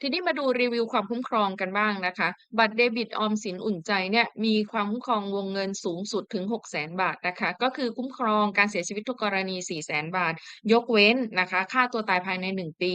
ทีนี้มาดูรีวิวความคุ้มครองกันบ้างนะคะ บัตรเดบิตออมสินอุ่นใจเนี่ยมีความคุ้มครองวงเงินสูงสุดถึง 600,000บาทนะคะ ก็คือคุ้มครองการเสียชีวิตทุกกรณี 400,000บาท ยกเว้นนะคะฆ่าตัวตายภายใน 1 ปี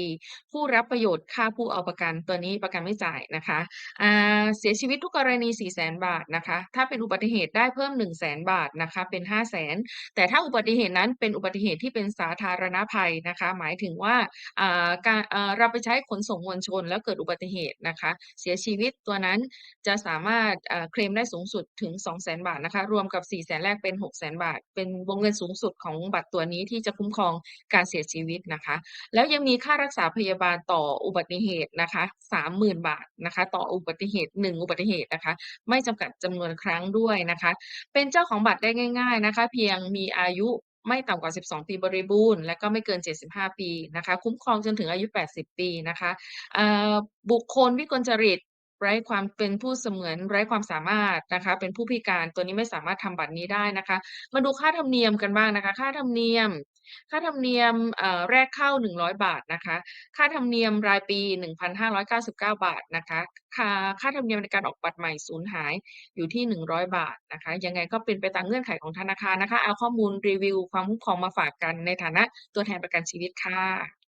ผู้รับประโยชน์ฆ่าผู้เอาประกันตัวนี้ประกันไม่จ่ายนะคะอ่าเสียชีวิตทุกกรณี 400,000บาทนะคะ ถ้าเป็นอุบัติเหตุได้เพิ่ม 100,000บาทนะคะเป็น 500,000แต่ถ้าอุบัติเหตุนั้นเป็นอุบัติเหตุที่เป็นสาธารณภัยนะคะ หมายถึงว่าอ่าการอ่าเราไปใช้ขนส่งมวลชนแล้วเกิดอุบัติเหตุนะคะ เสียชีวิตตัวนั้นจะสามารถเคลมได้สูงสุดถึง 200,000บาทนะคะ รวมกับ 400,000แรกเป็น 600,000บาท เป็นวงเงินสูงสุดของบัตรตัวนี้ที่จะคุ้มครองการเสียชีวิตนะคะ แล้วยังมีค่ารักษาพยาบาลต่ออุบัติเหตุนะคะ 30,000 บาทนะคะ ต่ออุบัติเหตุ 1 อุบัติเหตุนะคะ ไม่จำกัดจำนวนครั้งด้วยนะคะ เป็นเจ้าของบัตรได้ง่าย ๆนะคะ เพียงมีอายุ ไม่ต่ำกว่า 12 ปีบริบูรณ์ และก็ไม่เกิน 75 ปีนะคะ คุ้มครองจนถึงอายุ 80 ปีนะคะบุคคลวิกลจริตไร้ความเป็นผู้เสมือนไร้ความสามารถนะคะ เป็นผู้พิการตัวนี้ไม่สามารถทำบัตรนี้ได้นะคะ มาดูค่าธรรมเนียมกันบ้างนะคะ ค่าธรรมเนียม ค่าธรรมเนียมแรกเข้า 100 บาทนะคะ ค่าธรรมเนียมรายปี 1,599 บาทนะคะ ค่าค่าธรรมเนียมในการออกบัตรใหม่สูญหายอยู่ที่ 100 บาทนะคะ ยังไงก็เป็นไปตามเงื่อนไขของธนาคารนะคะ เอาข้อมูลรีวิวความคุ้มครองมาฝากกันในฐานะตัวแทนประกันชีวิตค่ะ